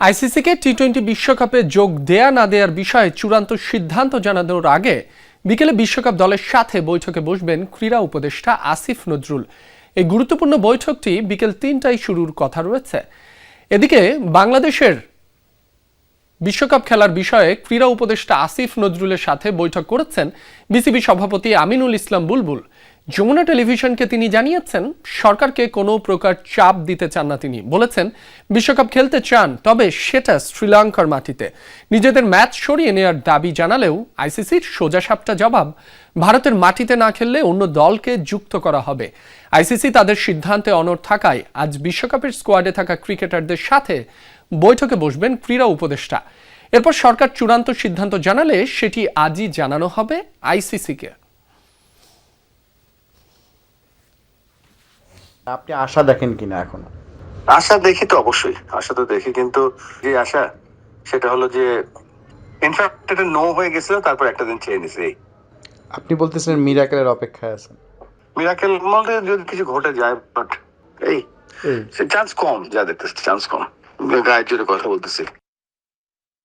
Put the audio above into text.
আইসিসিকে T twenty বিশ্বকাপে যোগ দেয়া না দেওয়ার বিষয়ে চূড়ান্ত সিদ্ধান্ত জানানোর আগে বিকেলে বিশ্বকাপ দলের সাথে বৈঠকে বসবেন ক্রীড়া উপদেষ্টা আসিফ নজরুল। এই গুরুত্বপূর্ণ বৈঠকটি বিকেল তিনটায় শুরুর কথা রয়েছে। এদিকে বাংলাদেশের বিশ্বকাপ খেলার বিষয়ে ক্রীড়া উপদেষ্টা আসিফ নজরুলের সাথে বৈঠক করেছেন বিসিবি সভাপতি আমিনুল ইসলাম বুলবুল। যমুনা টেলিভিশনকে তিনি জানিয়েছেন, সরকারকে কোনো প্রকার চাপ দিতে চান না তিনি। বলেছেন, বিশ্বকাপ খেলতে চান, তবে সেটা শ্রীলঙ্কার মাটিতে। নিজেদের ম্যাচ সরিয়ে নেওয়ার দাবি জানালেও আইসিসির সোজাসাপটা জবাব ভারতের মাটিতে না খেললে অন্য দলকে যুক্ত করা হবে। আইসিসি তাদের সিদ্ধান্তে অনড় থাকায় আজ বিশ্বকাপের স্কোয়াডে থাকা ক্রিকেটারদের সাথে বৈঠকে বসবেন ক্রীড়া উপদেষ্টা। এরপর সরকার চূড়ান্ত সিদ্ধান্ত জানালে সেটি আজই জানানো হবে আইসিসিকে। আপনি আশা দেখেন কিনা এখনও? আশা দেখি তো অবশ্যই। আশা তো দেখি কিন্তু যে আশা সেটা হলো যে ইনফ্যাক্ট এটা নো হয়ে গেছিল তারপর একটা দিন চেয়ে নিছে আপনি বলতেছেন মিরাকেলের অপেক্ষায় আছেন। মিরাকেল মধ্যে যদি কিছু ঘটে যায় বাট এই এই। চান্স কম যা দেখতেছি চান্স কম। গায়ের জোরে কথা বলতেছি।